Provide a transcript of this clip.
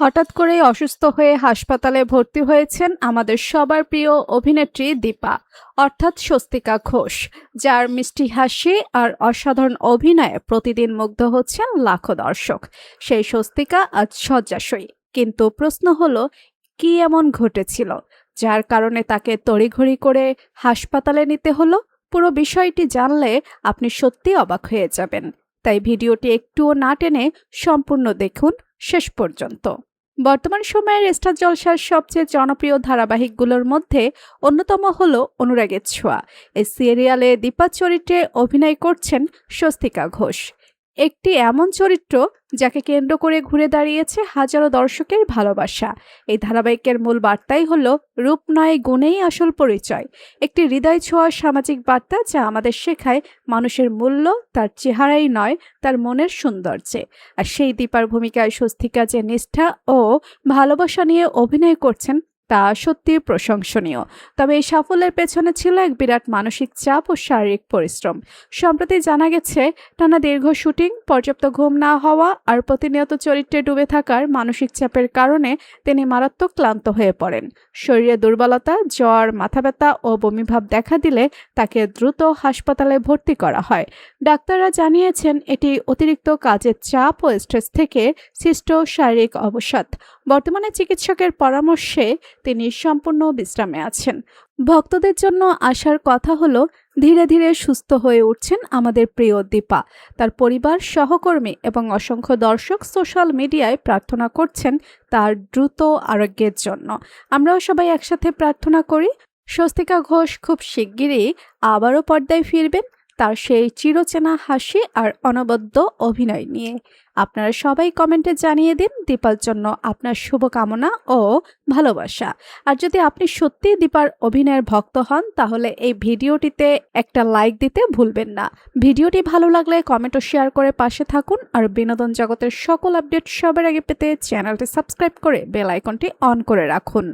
হঠাৎ করেই অসুস্থ হয়ে হাসপাতালে ভর্তি হয়েছেন আমাদের সবার প্রিয় অভিনেত্রী দীপা, অর্থাৎ স্বস্তিকা ঘোষ, যার মিষ্টি হাসি আর অসাধারণ অভিনয়ে প্রতিদিন মুগ্ধ হচ্ছেন লাখো দর্শক। সেই স্বস্তিকা আজ শয্যাশয়ী। কিন্তু প্রশ্ন হলো, কি এমন ঘটেছিল? যার কারণে তাকে তড়িঘড়ি করে হাসপাতালে নিতে হলো? পুরো বিষয়টি জানলে আপনি সত্যি অবাক হয়ে যাবেন। তাই ভিডিওটি একটুও না টেনে সম্পূর্ণ দেখুন শেষ পর্যন্ত। বর্তমান সময়ের স্টার জলসার সবচেয়ে জনপ্রিয় ধারাবাহিকগুলোর মধ্যে অন্যতম হল অনুরাগের ছোঁয়া। এই সিরিয়ালে দীপা চরিত্রে অভিনয় করছেন স্বস্তিকা ঘোষ। একটি এমন চরিত্র যাকে কেন্দ্র করে ঘুরে দাঁড়িয়েছে হাজারো দর্শকের ভালোবাসা। এই ধারাবাহিকের মূল বার্তাই হল রূপ নয় গুণেই আসল পরিচয়। একটি হৃদয় ছোঁয়া সামাজিক বার্তা যা আমাদের শেখায় মানুষের মূল্য তার চেহারাই নয়, তার মনের সৌন্দর্যে। আর সেই দীপার ভূমিকায় স্বস্তিকা যে নিষ্ঠা ও ভালোবাসা নিয়ে অভিনয় করছেন তা সত্যি প্রশংসনীয়। তবে এই সাফল্যের পেছনে ছিল এক বিরাট মানসিক চাপ ও শারীরিক পরিশ্রম। সম্প্রতি জানা গেছে, টানা দীর্ঘ শুটিং, পর্যাপ্ত ঘুম না হওয়া আর প্রতিনিয়ত চরিত্রে ডুবে থাকার মানসিক চাপের কারণে তিনি মারাত্মক ক্লান্ত হয়ে পড়েন। শরীরে দুর্বলতা, জ্বর মাথা ব্যথা ও বমিভাব দেখা দিলে তাকে দ্রুত হাসপাতালে ভর্তি করা হয়। ডাক্তাররা জানিয়েছেন, এটি অতিরিক্ত কাজের চাপ ও স্ট্রেস থেকে সৃষ্ট শারীরিক অবসাদ। বর্তমানে চিকিৎসকের পরামর্শে তিনি সম্পূর্ণ বিশ্রামে আছেন। ভক্তদের জন্য আসার কথা হলো, ধীরে ধীরে সুস্থ হয়ে উঠছেন আমাদের প্রিয় দীপা। তার পরিবার, সহকর্মী এবং অসংখ্য দর্শক সোশ্যাল মিডিয়ায় প্রার্থনা করছেন তার দ্রুত আরোগ্যের জন্য। আমরাও সবাই একসাথে প্রার্থনা করি। স্বস্তিকা ঘোষ খুব শিগগিরই আবারও পর্দায় ফিরবেন। তার সেই চিরচেনা হাসি আর অনবদ্য অভিনয় নিয়ে। আপনারা সবাই কমেন্টে জানিয়ে দিন দীপার জন্য আপনার শুভকামনা ও ভালোবাসা। আর যদি আপনি সত্যিই দীপার অভিনয়ের ভক্ত হন, তাহলে এই ভিডিওটিতে একটা লাইক দিতে ভুলবেন না। ভিডিওটি ভালো লাগলে কমেন্ট ও শেয়ার করে পাশে থাকুন আর বিনোদন জগতের সকল আপডেট সবার আগে পেতে চ্যানেলটি সাবস্ক্রাইব করে বেল আইকনটি অন করে রাখুন।